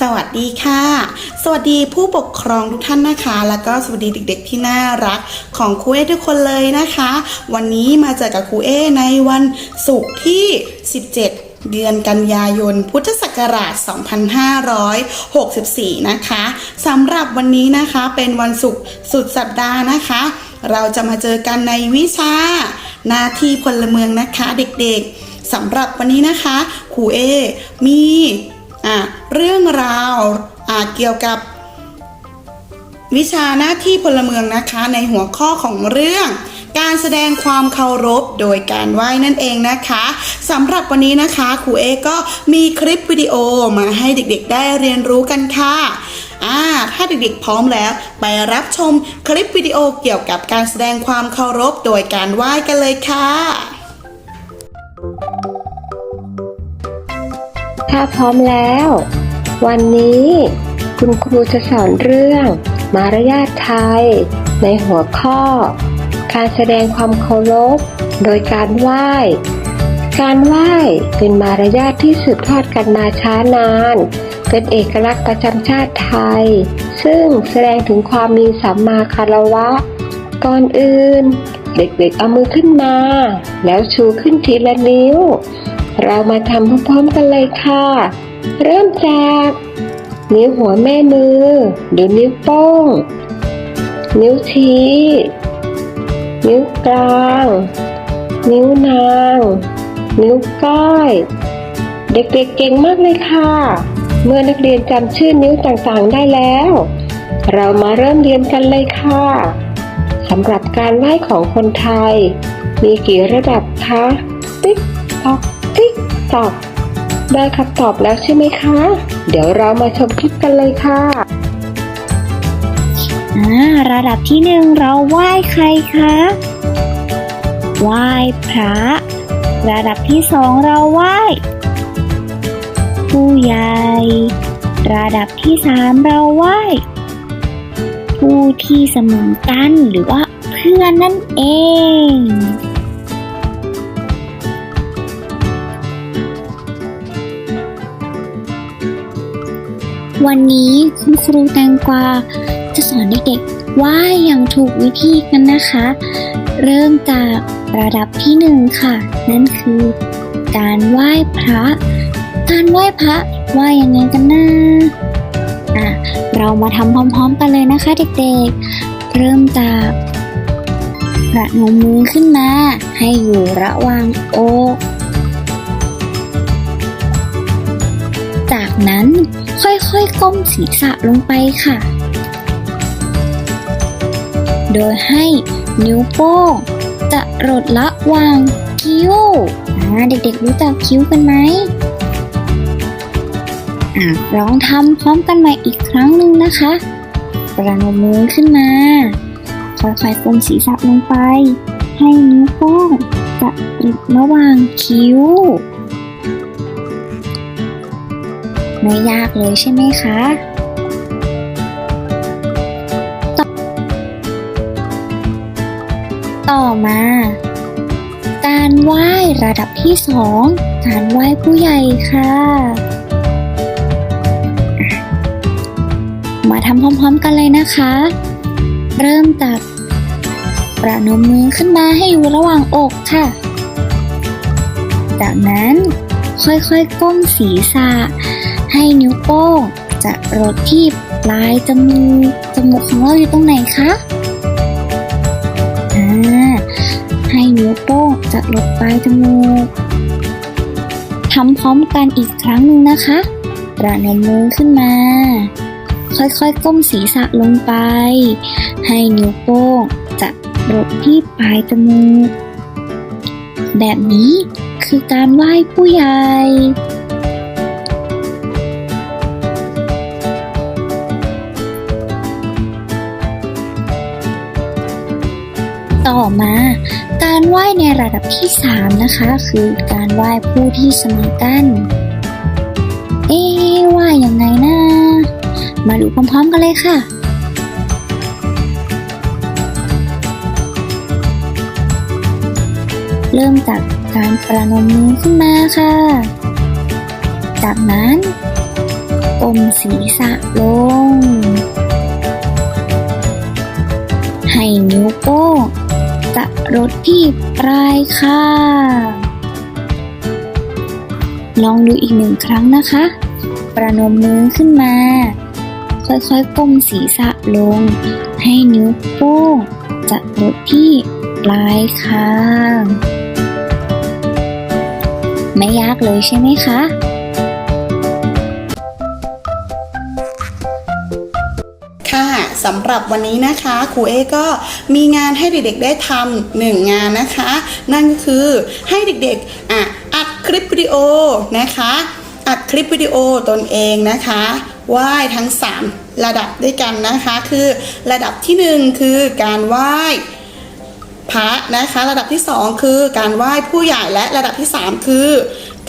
สวัสดีค่ะ สวัสดีผู้ปกครองทุกท่านนะคะ แล้วก็สวัสดีเด็ก ๆ ที่น่ารักของครูเอทุกคนเลยนะคะ วันนี้มาเจอกับครูเอในวันศุกร์ที่ 17เดือนกันยายน พุทธศักราช 2564 นะคะสำหรับวันนี้นะคะเป็นวันศุกร์สุดสัปดาห์นะคะ เราจะมาเจอกันในวิชา หน้าที่พลเมืองนะคะเด็กๆสำหรับวันนี้นะคะครูเอมี เรื่องราวอะเกี่ยวกับวิชาหน้าที่พลเมืองนะคะในหัวข้อของเรื่องการแสดงความเคารพโดยการไหว้นั่นเองนะคะสำหรับวันนี้นะคะครูเอก็มีคลิปวิดีโอมาให้เด็กๆได้เรียนรู้กันค่ะอ่าถ้าเด็กๆพร้อมแล้ว ไปรับชมคลิปวิดีโอเกี่ยวกับการแสดงความเคารพโดยการไหว้กันเลยค่ะ ถ้าพร้อมแล้ว วันนี้คุณครูจะสอนเรื่อง มารยาทไทย ในหัวข้อ การแสดงความเคารพ โดยการไหว้ การไหว้เป็นมารยาทที่สืบทอดกันมาช้านาน เป็นเอกลักษณ์ประจำชาติไทย ซึ่งแสดงถึงความมีสัมมาคารวะ ก่อนอื่น เด็กๆเอามือขึ้นมา แล้วชูขึ้นทีละนิ้ว เรามาทำพร้อมๆกันเลยค่ะ เริ่มจากนิ้วหัวแม่มือดูนิ้วโป้ง นิ้วชี้ นิ้วกลาง นิ้วนาง นิ้วก้อย เด็กๆเก่งมากเลยค่ะ เมื่อนักเรียนจำชื่อนิ้วต่างๆได้แล้ว เรามาเริ่มเรียนกันเลยค่ะสำหรับการไหว้ของคนไทย มีกี่ระดับคะ ติ๊กตอก ติ๊กตอกได้คำตอบแล้วใช่ไหมคะ เดี๋ยวเรามาชมคลิปกันเลยค่ะอ่าระดับที่หนึ่งเราไหว้ใครคะไหว้พระ ระดับที่สองเราไหว้ผู้ใหญ่ ระดับที่สามเราไหว้ผู้ที่เสมอกันหรือว่าเพื่อนนั่นเอง วันนี้คุณครูแตงกวาจะสอนเด็กๆไหว้อย่างถูกวิธีกันนะคะ เริ่มจากระดับที่หนึ่งค่ะ นั่นคือ การไหว้พระ การไหว้พระไหว้ยังไงกันนะอะเรามาทำพร้อมๆกันเลยนะคะเด็กๆ เริ่มจากประนมมือขึ้นมา ให้อยู่ระหว่างอก จากนั้นค่อยๆก้มศีรษะลงไปค่ะ โดยให้นิ้วโป้งจะรดละวางคิ้วอาเด็กๆรู้จักคิ้วกันไหมอลองทำพร้อมกันใหม่อีกครั้งหนึ่งนะคะ ประนมมือขึ้นมา ค่อยๆก้มศีรษะลงไป ให้นิ้วโป้งจะรดระหว่างคิ้ว ไม่ยากเลยใช่ไหมคะต่อมา การไหว้ระดับที่สองการไหว้ผู้ใหญ่ค่ะ มาทำพร้อมๆกันเลยนะคะ เริ่มจากประนมมือขึ้นมาให้อยู่ระหว่างอกค่ะ จากนั้นค่อยๆก้มศีรษะ ให้นิ้วโป้ง จะรดที่ปลายจมูกจมูกของเราอยู่ตรงไหนคะอ่าให้นิ้วโป้งจะรดปลายจมูกทำพร้อมกันอีกครั้งหนึ่งนะคะประนมมือขึ้นมา ค่อยๆก้มศีรษะลงไป ให้นิ้วโป้งจะรดที่ปลายจมูกแบบนี้คือการไหว้ผู้ใหญ่ ต่อมา การไหว้ในระดับที่ 3 นะคะ คือการไหว้ผู้ที่เสมอกัน เอ๊ไหว้ยังไงนะ มาดูพร้อมๆกันเลยค่ะเริ่มจากการประนมมือขึ้นมาค่ะ จากนั้นก้มศีรษะลง ให้นิ้วโป้ง รดที่ปลายคางลองดูอีกหนึ่งครั้งนะคะ ประนมมือขึ้นมา ค่อยๆก้มศีรษะลง ให้นิ้วโป้งจะรดที่ปลายคางไม่ยากเลยใช่ไหมคะ สำหรับวันนี้นะคะครูเอก็มีงานให้เด็กๆได้ทำหนึ่งงานนะคะ นั่นก็คือให้เด็กๆอะอัดคลิปวิดีโอนะคะอัดคลิปวิดีโอตนเองนะคะไหว้ทั้ง 3 ระดับด้วยกันนะคะ คือระดับที่ 1 คือการไหว้พระนะคะ ระดับที่ 2 คือการไหว้ผู้ใหญ่และระดับที่ 3 คือ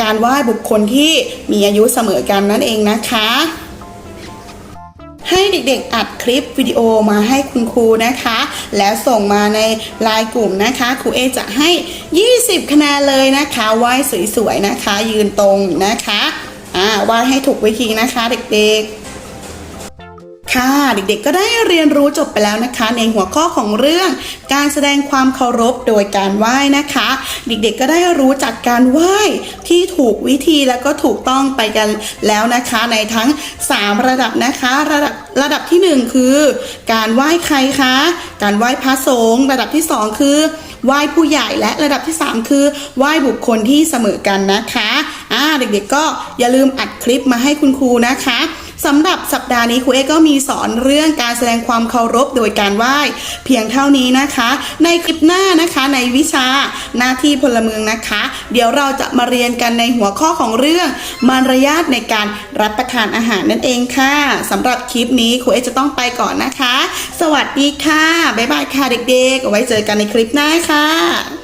การไหว้บุคคลที่มีอายุเสมอกันนั่นเองนะคะ ให้เด็กๆ อัดคลิปวิดีโอมาให้คุณครูนะคะ แล้วส่งมาในไลน์กลุ่มนะคะครูเอจะให้ 20 คะแนนเลยนะคะไหว้สวยๆนะคะ ยืนตรงนะคะอ่าไหว้ให้ถูกวิธีนะคะ เด็กๆ ค่ะ เด็กๆก็ได้เรียนรู้จบไปแล้วนะคะ ในหัวข้อของเรื่องการแสดงความเคารพโดยการไหว้นะคะ เด็กๆก็ได้รู้จักการไหว้ที่ถูกวิธีแล้วก็ถูกต้องไปกันแล้วนะคะ ในทั้ง 3 ระดับนะคะ ระดับระดับที่ 1 คือ การไหว้ใครคะ การไหว้พระสงฆ์ระดับที่ 2 คือไหว้ผู้ใหญ่และระดับที่ 3 คือไหว้บุคคลที่เสมอกันนะคะอ่าเด็กๆก็อย่าลืมอัดคลิปมาให้คุณครูนะคะ สำหรับสัปดาห์นี้ครูเอก็มีสอนเรื่องการแสดงความเคารพโดยการไหว้ เพียงเท่านี้นะคะ ในคลิปหน้านะคะในวิชาหน้าที่พลเมืองนะคะ เดี๋ยวเราจะมาเรียนกันในหัวข้อของเรื่องมารยาทในการรับประทานอาหารนั่นเองค่ะสำหรับคลิปนี้ครูเอจะต้องไปก่อนนะคะ สวัสดีค่ะบ๊ายบายค่ะเด็กๆเอาไว้เจอกันในคลิปหน้าค่ะ